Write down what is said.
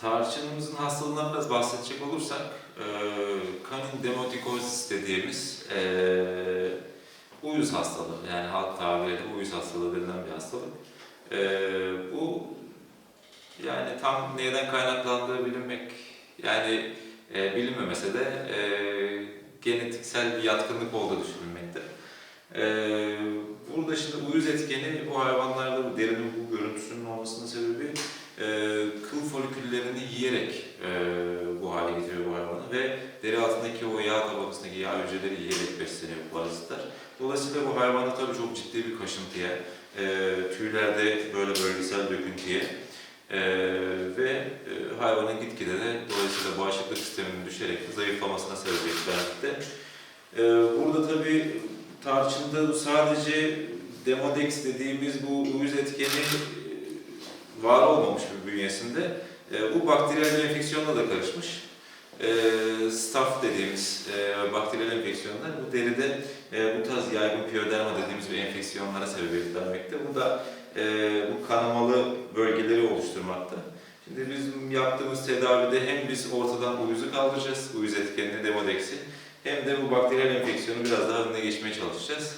Tarçınımızın hastalığından biraz bahsedecek olursak, e, kanin demodikozis dediğimiz e, uyuz hastalığı, yani halk tabiriyle uyuz hastalığı denilen bir hastalık. E, bu yani tam neyden kaynaklandığı bilinmek, yani e, bilinmemese de e, genetiksel bir yatkınlık olduğu düşünülmekte. E, burada şimdi uyuz etkeni bu hayvanlarda bu derinin bu görüntüsünün olmasının sebebi kıl foliküllerini yiyerek e, bu hale getiriyor bu hayvanı ve deri altındaki o yağ tabakasındaki yağ hücreleri yiyerek besleniyor parazitler. Dolayısıyla bu hayvanda tabii çok ciddi bir kaşıntıya, e, tüylerde böyle bölgesel döküntüye e, ve e, hayvanın gitgide de dolayısıyla bağışıklık sisteminin düşerek zayıflamasına sebebiyet vermekte. E, burada tabii tarçında sadece Demodex dediğimiz bu uyuz etkeni e, var olmamış bir bünyesinde. E, bu bakteriyel enfeksiyonla da karışmış. E, staph dediğimiz e, bakteriyel enfeksiyonlar bu deride e, bu tarz yaygın piyoderma dediğimiz bir enfeksiyonlara sebebiyet vermekte. Bu da e, bu kanamalı bölgeleri oluşturmakta. Şimdi bizim yaptığımız tedavide hem biz ortadan uyuzu kaldıracağız, uyuz etkenini, demodex'i, hem de bu bakteriyel enfeksiyonu biraz daha önüne geçmeye çalışacağız.